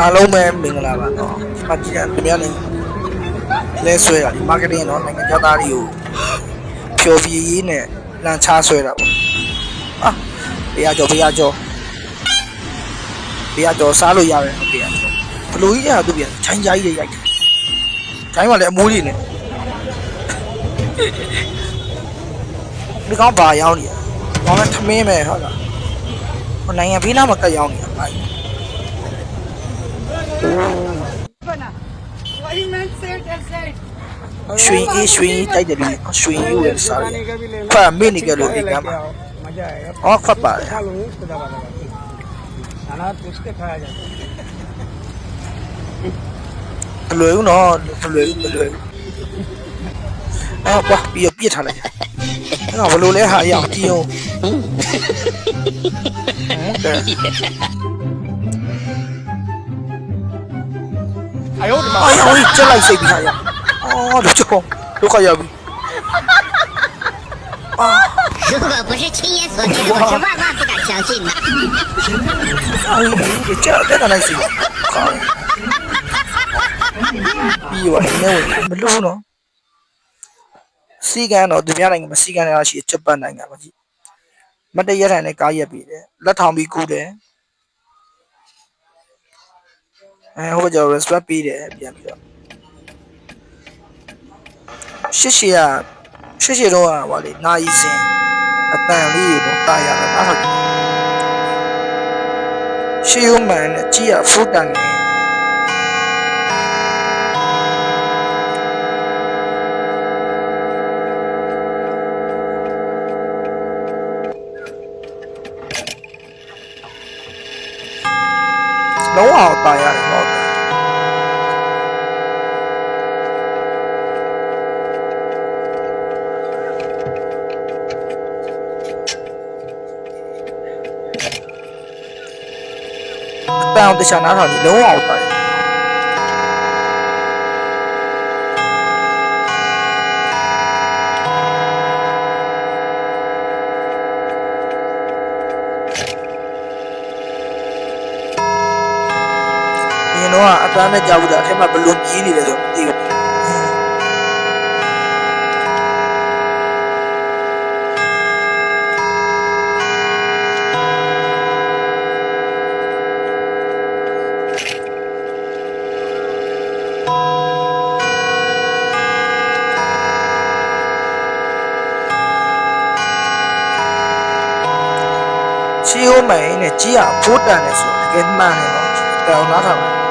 အားလုံးပဲမင်္ဂလာပါနော်။ပါတီကမြန်မာနိုင်ငံလဲဆွဲတာဒီ marketing နော်နိုင်ငံခြားသားတွေကိုဖြော်ပြရေးနဲ့လန်ချဆွဲတာပေါ့။အာဘရားကျော်ဘရားကျော်ဘရားကျော်စားလို့ရတယ်ဟုတ်ကဲ့။ဘလူကြီးကသူပြန်ချိုင်းကြီးရိုက်တယ်။ချိုင်းကလည်းအမိုးကြီးနဲ့ဒီကောင်ဘာရောင်းနေလဲ။ဘာလဲထမင်းပဲဟုတ်လား။ဟိုနိုင်ငံဘေးနားမှာကတ်ရောင်းနေတာ။ဘာလဲ။ ရွှေအေးရွှေတိုက်တယ်လေရွှေယူရဲ့စားရဖာမင်းနေကြလို့အိမ်ကမှာဟောခပ်ပါလေဘလွယ်ဦးနော်ဘလွယ်ဦးဘလွယ်ဦးအော်ပါပြပြစ်ထားလိုက်အဲ့တော့ဘလို့လဲဟာရအောင်ကြည့်အောင်ဟမ် 哎呦我的 အော်ရောကျက်လိုက်စိတ်ပြီးဟာရောက်အော်လူချုံဒုက္ခရောက်ပြီအာ 如果不是亲眼所见，我是万万不敢相信的。 အေးကျက်တဲ့ကလိုက်စိတ်ကောင်းပြီးတော့ဒီနေ့မလို့နော်စီကန်တော့ဒီပြနိုင်ငံမှာစီကန်ရရှိချက်ပတ်နိုင်ငံပါကြီးမတရထိုင်နဲ့ကားရက်ပြီးတယ်လက်ထောင်ပြီးကူးတယ် အဲဟိုကျတော့ respect ပေးတယ်ပြန်ပြီးတော့ရှစ်ရှည်ကရှစ်ရှည်တော့ဟောလေနာယီစင်အတန်လေးတော့တာရတာနောက်တော့ရှေးရုံးမှန်နဲ့ကြီးရဖူတန်နေ လုံးဝတာရတယ်နော်အတန် အောင်တခြားနားထောင်ကြီးလုံးဝအောင်ပါတယ်ဒီတော့အတန်နဲ့ကြောက်တာအထက်မှာဘလုံးကြီးနေတယ်ဆိုမသိဘူးချီယိုမိုင်နဲ့ကြီးရဖိုးတန်တယ်ဆိုတော့တကယ်မှန်တယ်နော်အတန်အောင်နားထောင်တယ်